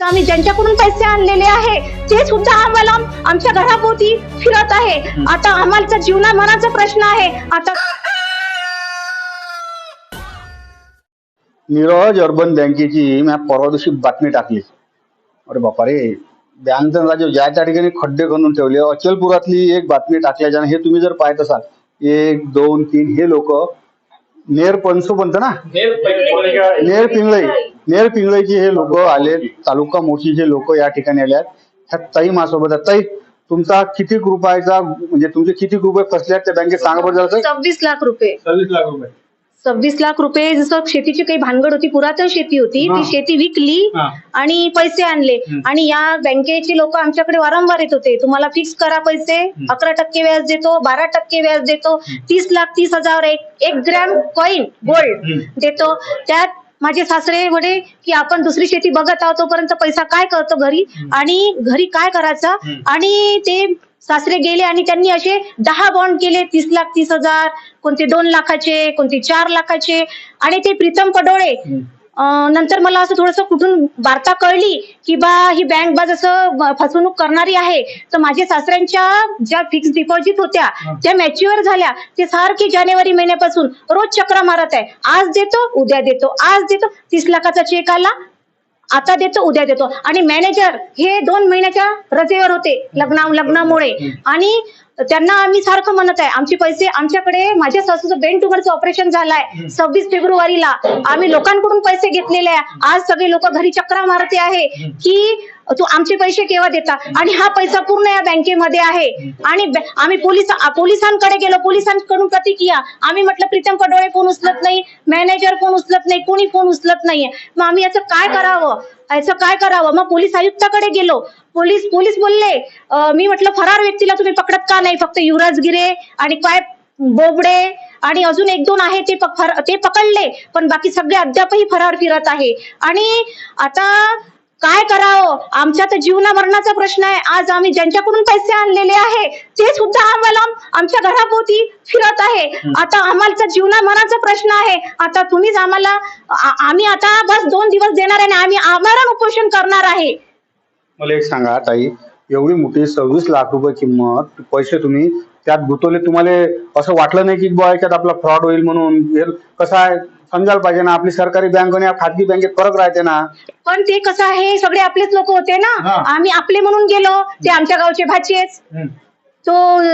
आम्ही ज्यांच्याकडून पैसे आणलेले आहे ते सुद्धा आम्हाला आमच्या घराभोवती फिरत आहे. आता आम्हाला जीवना मनाचा प्रश्न आहे. आता नीरज अर्बन बँकेची मी परवा दिवशी बातमी टाकली. अरे बापा रे बँक राजे ज्या त्या ठिकाणी खड्डे खणून ठेवले अचलपुरातली एक बातमी टाकल्याच्यानं हे तुम्ही जर पाहत असाल एक दोन तीन हे लोक नेर पणसो म्हणतं ना? नेर पिंगळई. नेर पिंगळईचे हे लोक आले तालुका मोठीचे लोक या ठिकाणी आले आहेत ह्या ताई माझ्यासोबत आहेत. ताई तुमचा किती रुपयाचा म्हणजे तुमचे किती रुपये फसले आहेत त्या बँकेत सांगा बरं जरा सव्वीस लाख रुपये. सव्वीस लाख रुपये. सव्वीस लाख रुपये जसं शेतीची काही भानगड होती पुरातन शेती होती हा. ती शेती विकली हा. आणि पैसे आणले. हम्म. आणि या बँकेचे लोक आमच्याकडे वारंवार येत होते. तुम्हाला फिक्स करा पैसे अकरा टक्के व्याज देतो बारा टक्के व्याज देतो तीस लाख तीस हजार एक एक ग्रॅम कॉईन गोल्ड हम्म. देतो. त्यात माझे सासरे म्हणे की आपण दुसरी शेती बघत आहोत तोपर्यंत पैसा काय करतो घरी आणि घरी काय करायचा. आणि ते सासरे गेले आणि त्यांनी असे दहा बॉन्ड केले तीस लाख तीस हजार कोणते दोन लाखाचे कोणते चार लाखाचे आणि ते प्रीतम पडोळे नंतर मला असं थोडस कुठून वार्ता कळली की बा ही बँक ब- फसवणूक करणारी आहे तर माझ्या सासऱ्यांच्या ज्या फिक्स डिपॉझिट होत्या त्या मॅच्युअर झाल्या. ते सारखी जानेवारी महिन्यापासून रोज चक्रा मारत आहे. आज देतो उद्या देतो. आज देतो तीस लाखाचा चेक आला आता देतो उद्या देतो. आणि मॅनेजर हे दोन महिन्याच्या रजेवर होते लग्ना लग्नामुळे आणि त्यांना आम्ही सारखं म्हणत आहे. आमचे पैसे आमच्याकडे माझ्या सासूचं ब्रेन ट्युमरचं ऑपरेशन झालंय. सव्वीस फेब्रुवारीला आम्ही लोकांकडून पैसे घेतलेले आहे. आज सगळे लोक घरी चक्रा मारते आहे. की तू आमचे पैसे केव्हा देता? आणि हा पैसा पूर्ण या बँकेमध्ये आहे. आणि आम्ही पोलीस पोलिसांकडे गेलो. पोलिसांकडून प्रतिक्रिया. आम्ही म्हटलं प्रीतम कडोळे फोन उचलत नाही? मॅनेजर फोन उचलत नाही? कोणी फोन उचलत नाहीये? मग आम्ही याचं काय करावं? याचं काय करावं? मग पोलीस आयुक्ताकडे गेलो. पोलीस पोलीस बोलले मी म्हटलं फरार व्यक्तीला तुम्ही पकडत का नाही? फक्त युवराज गिरे आणि काय बोबडे आणि अजून एक दोन आहे ते पक- फर- ते पकडले. पण बाकी सगळे अद्यापही फरार फिरत आहे. आणि आता काय करावं? आमच्या तर जीवना मरणाचा प्रश्न आहे. आज आम्ही ज्यांच्याकडून पैसे आणलेले आहे ते सुद्धा आम्हाला आमच्या घराभोवती फिरत आहे. आता आम्हाला जीवना मरणाचा प्रश्न आहे. आता तुम्हीच आम्हाला आम्ही आता बस दोन दिवस देणार आहे आणि आम्ही आमरण उपोषण करणार आहे. मला एक सांगा ताई. एवढी मोठी सव्वीस लाख रुपये किंमत पैसे तुम्ही त्यात गुंतवले तुम्हाला असं वाटलं नाही की बुवा याच्यात आपला फ्रॉड होईल म्हणून? कसं आहे? समजायला पाहिजे ना. आपली सरकारी बँक आणि खाजगी बँकेत फरक राहते ना. पण ते कसं आहे सगळे आपलेच लोक होते ना. हा. आम्ही आपले म्हणून गेलो ते आमच्या गावचे भाचेच. तो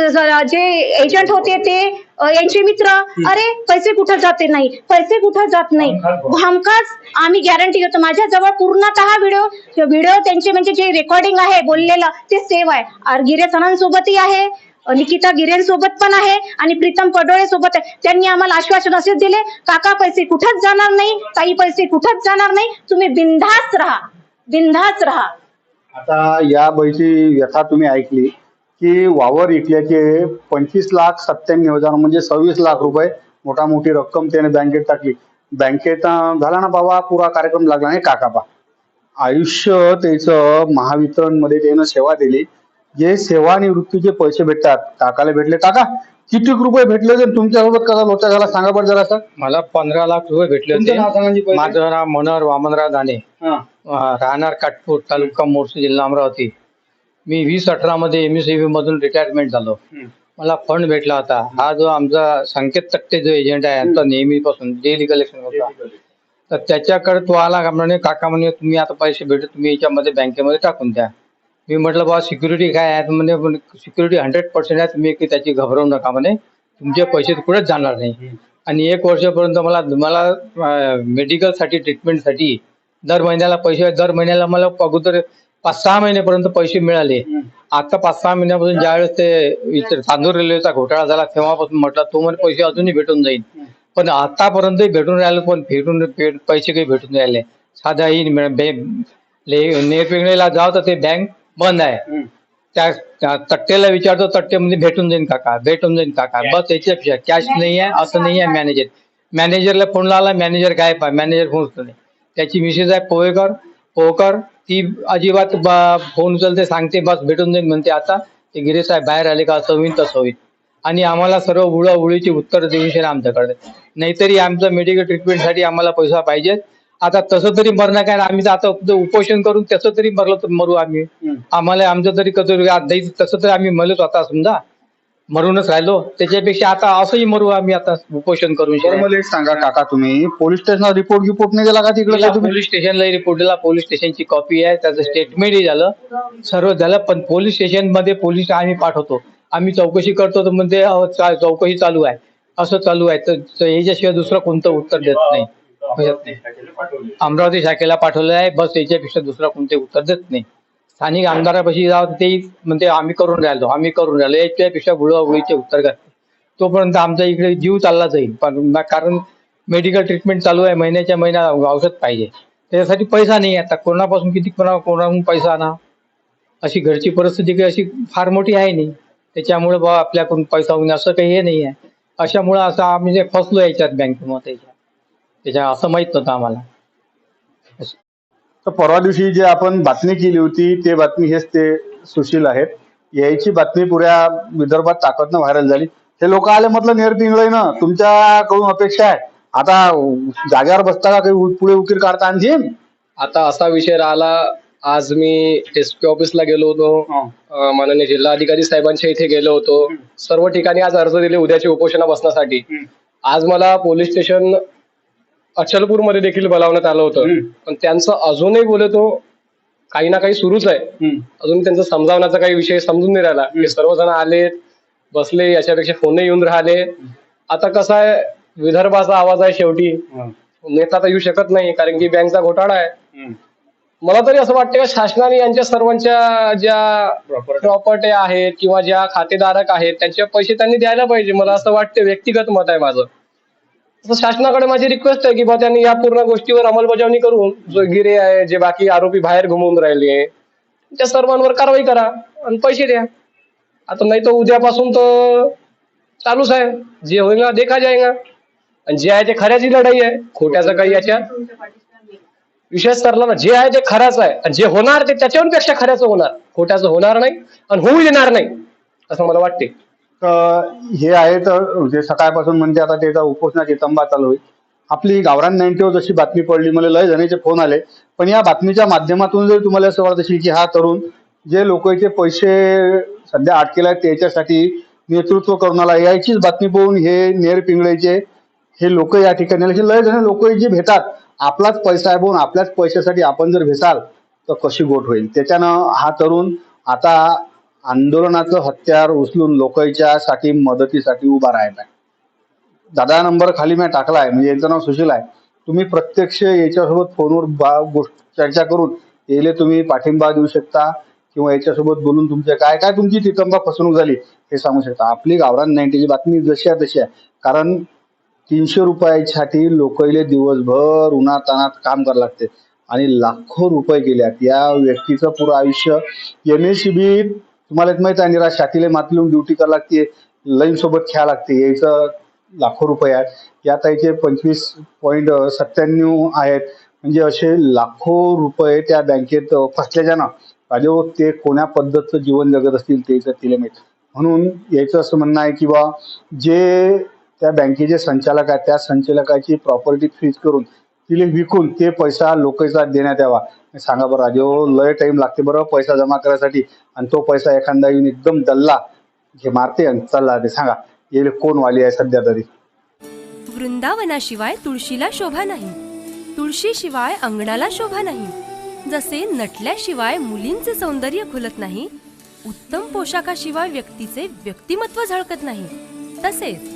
ज- जे एजंट होते ते अ, यांचे मित्र अरे पैसे कुठं जाते नाही? पैसे कुठं जात नाही? हमखास आम्ही गॅरंटी घेतो. माझ्या जवळ पूर्णतः व्हिडिओ व्हिडिओ त्यांचे म्हणजे जे रेकॉर्डिंग आहे बोललेलं ते सेव्ह आहे. आर गिरे सणांसोबतही आहे. निकिता गिरेन सोबत पण आहे आणि प्रीतम पडोळे सोबत आहे. त्यांनी आम्हाला आश्वासन असेच दिले काका पैसे कुठंच जाणार नाही ताई पैसे कुठंच जाणार नाही तुम्ही बिनधास्त राहा बिनधास्त राहा. आता या बाईची व्यथा तुम्ही ऐकली की वावर इकल्याचे पंचवीस लाख सत्त्याण्णव हजार म्हणजे सव्वीस लाख रुपये मोठा मोठी रक्कम त्याने बँकेत टाकली. बँकेत झाला ना बाबा पुरा कार्यक्रम लागला नाही काकाबा आयुष्य त्याचं महावितरणमध्ये त्यानं सेवा दिली. जे सेवानिवृत्तीचे पैसे भेटतात काकाला भेटले काका किती रुपये भेटले ते तुमच्यासोबत कसा लोचा झाला? सांगा बरं जरा मला पंधरा लाख रुपये भेटले तुमचं नाव सांगा जी होते पहिले. माझं नाव मनोहर वामनराव दाने. अं, राहणार काटपूर तालुका मोर्शी जिल्हा अमरावती. मी वीस अठरा मध्ये एमएससीबी मधून रिटायरमेंट झालो. मला फंड भेटला होता. हा जो आमचा संकेत तट्टे जो एजंट आहे आमचा नेहमीपासून डेली कलेक्शन होता. तर त्याच्याकडे तो आला का? म्हणे काका म्हणे तुम्ही आता पैसे भेटू तुम्ही याच्यामध्ये बँकेमध्ये टाकून द्या. मी म्हटलं बाबा सिक्युरिटी काय आहे? तर म्हणे सिक्युरिटी हंड्रेड पर्सेंट आहे. तुम्ही की त्याची घबरावू नका. म्हणे तुमचे पैसे कुठेच जाणार नाही. आणि एक वर्षापर्यंत मला मला मेडिकलसाठी ट्रीटमेंटसाठी दर महिन्याला पैसे दर महिन्याला मला अगोदर पाच सहा महिन्यापर्यंत पैसे मिळाले. आता पाच सहा महिन्यापासून ज्यावेळेस ते तांदूळ रेल्वेचा घोटाळा झाला तेव्हापासून म्हटलं तो म्हणे पैसे अजूनही भेटून जाईल. पण आतापर्यंत भेटून राहिले पण भेटून पैसे काही भेटून राहिले. साधा ही नेरपिंगळीला जाव तर ते बँक बंद आहे. त्या तट्टेला विचारतो तट्टे म्हणजे भेटून जाईन काका भेटून जाईन काका. बस त्याच्यापेक्षा कॅश नाही आहे असं नाही आहे? मॅनेजर मॅनेजरला फोन लावला मॅनेजर काय पा मॅनेजर फोन उचलत नाही त्याची मिसेस आहे पोहेकर पोहकर ती अजिबात ब- फोन उचलते सांगते बस भेटून जाईन म्हणते आता. ते गिरे साहेब बाहेर आले का असं होईल तसं होईल आणि आम्हाला सर्व उडा उडीची उत्तर देऊन आमच्याकडे. नाहीतरी आमचं मेडिकल ट्रीटमेंटसाठी आम्हाला पैसा पाहिजे आता तसं तरी मरणं काय. आम्ही तर आता उपोषण करून तसं तरी मरलो तर मरू आम्ही. आम्हाला आमचं तरी कधी तसं तरी आम्ही मरलोच आता समजा. मरूनच राहिलो. त्याच्यापेक्षा आता असंही मरू आम्ही आता उपोषण करून मला एक सांगा काका तुम्ही. पोलीस स्टेशनला रिपोर्ट गिपोर्ट नाही दिला का तिकडे? पोलीस स्टेशनला रिपोर्ट दिला. पोलीस स्टेशनची कॉपी आहे. त्याचं स्टेटमेंटही झालं. सर्व झालं. पण पोलीस स्टेशनमध्ये पोलीस आम्ही पाठवतो. आम्ही चौकशी करतो तर म्हणजे चौकशी चालू आहे. असं चालू आहे. तर याच्याशिवाय दुसरं कोणतं उत्तर देत नाही. अमरावती शाखेला पाठवलं. आहे. बस याच्यापेक्षा दुसरं कोणते उत्तर देत नाही. स्थानिक आमदारापाशी जाऊ ते म्हणजे आम्ही करून राहिलो आम्ही करून राहिलो. याच्यापेक्षा गुळागुळीचे उत्तर करते तोपर्यंत आमचा इकडे जीव चालला जाईल. पण कारण मेडिकल ट्रीटमेंट चालू आहे. महिन्याच्या महिना औषध पाहिजे. त्याच्यासाठी पैसा नाही आता कोणापासून किती कोणा कोणाकडून पैसा आणा? अशी घरची परिस्थिती काही अशी फार मोठी आहे नाही. त्याच्यामुळे बा आपल्याकडून पैसा होणे असं काही हे नाही आहे. अशामुळे असं आम्ही जे फसलो याच्यात बँकेमध्ये त्याच्या असं माहीत नव्हतं आम्हाला. तर परवा दिवशी जे आपण बातमी केली होती ते बातमी हेच ते सुशील आहेत. यायची बातमी पुऱ्या विदर्भात ताकदनं व्हायरल झाली. हे लोक आले म्हटलं नेर पिंगळय ना तुमच्याकडून अपेक्षा आहे. आता जाग्यावर बसता का काही पुढे उकीर काढता आणखीन? आता असा विषय राहिला. आज मी एस पी ऑफिसला गेलो होतो. माननीय जिल्हाधिकारी साहेबांच्या इथे गेलो होतो. सर्व ठिकाणी आज अर्ज दिले उद्याच्या उपोषणा बसण्यासाठी. आज मला पोलीस स्टेशन अचलपूरमध्ये देखील बोलावण्यात आलं होतं. पण त्यांचं अजूनही बोलतो काही ना काही सुरूच आहे. अजून त्यांचं समजावण्याचा काही विषय समजून नाही राहिला. हे सर्वजण आले बसले याच्यापेक्षा फोनही येऊन राहिले. आता कसं आहे विदर्भाचा आवाज आहे शेवटी. नेता तर येऊ शकत नाही कारण की बँकचा घोटाळा आहे. मला तरी असं वाटतं का शासनाने यांच्या सर्वांच्या ज्या प्रॉपर्टी आहेत किंवा ज्या खातेधारक आहेत त्यांचे पैसे त्यांनी द्यायला पाहिजे. मला असं वाटतं व्यक्तिगत मत आहे माझं. शासनाकडे माझी रिक्वेस्ट आहे की बा त्यांनी या पूर्ण गोष्टीवर अंमलबजावणी करून जो गिरे आहे जे बाकी आरोपी बाहेर घुमवून राहिले त्या सर्वांवर कारवाई करा आणि पैसे द्या. आता नाही तर उद्यापासून तर चालूच आहे. जे होईल ना देखा जायगा आणि जे आहे ते खऱ्याची लढाई आहे खोट्याचं काही याच्या विशेष सरला ना जे आहे ते खऱ्याचं आहे. आणि जे होणार ते त्याच्याहून पेक्षा खऱ्याचं होणार. खोट्याचं होणार नाही आणि होऊ देणार नाही असं मला वाटते तर हे आहे तर जे सकाळपासून म्हणते आता त्याचा उपोषणाची तंबा चालू होईल. आपली गावरान नाईन्टीवर जशी बातमी पडली मला लय जणांचे फोन आले. पण या बातमीच्या माध्यमातून जर तुम्हाला असं वाटत असेल की हा तरुण जे लोकांचे पैसे सध्या अटकेला आहेत त्याच्यासाठी नेतृत्व करून आला यायचीच बातमी पाहून हे नेर पिंगळेचे हे लोक या ठिकाणी हे लय जण लोक जे भेटात. आपलाच पैसा आहे बघून आपल्याच पैशासाठी आपण जर भेसाल तर कशी गोट होईल? त्याच्यानं हा तरुण आता आंदोलनाचं हत्यार उचलून लोकांच्या साठी मदतीसाठी उभा राहायचा दादा नंबर खाली मी टाकलाय म्हणजे यांचं नाव सुशील आहे. तुम्ही प्रत्यक्ष याच्यासोबत फोनवर बा गोष्ट चर्चा करून याले तुम्ही पाठिंबा देऊ शकता किंवा याच्यासोबत बोलून तुमचे काय काय तुमची तितंबा फसवणूक झाली हे सांगू शकता. आपली गावरान नाईन्टीची बातमी जशी आहे तशी आहे. कारण तीनशे रुपयासाठी लोकांले दिवसभर उन्हातानात काम करावं लागते आणि लाखो रुपये गेल्यात. या व्यक्तीचं पुरं आयुष्य. एम एस सी बी तुम्हाला एक माहीत आहे निरा छातीला माती लावून ड्युटी करावं लागते लाईन सोबत खेळा लागते यायचं लाखो रुपये आहेत. यात याचे पंचवीस पॉईंट सत्त्याण्णव आहेत. म्हणजे असे लाखो रुपये त्या बँकेत फसल्याच्या ना राजे ते कोण्या पद्धतीचं जीवन जगत असतील ते तर तिला माहीत. म्हणून याचं असं म्हणणं आहे की बा जे त्या बँकेचे संचालक आहेत त्या संचालकाची प्रॉपर्टी फ्रीज करून तिले विकून ते पैसा लोकांचा देण्यात यावा. सांगा बरं राजे. लय टाइम लागते बरं पैसा जमा करायसाठी. आणि तो पैसा एखादा येऊन एकदम दल्ला हे मारते आणि चालला ते सांगा येले कोण वाली आहे सध्या तरी? वृंदावनाशिवाय तुळशीला शोभा नाही. तुळशीशिवाय अंगणाला शोभा नाही. जसे नटल्याशिवाय मुलींचे सौंदर्य खुलत नाही उत्तम पोशाखाशिवाय व्यक्तीचे व्यक्तिमत्व झळकत नाही. तसेच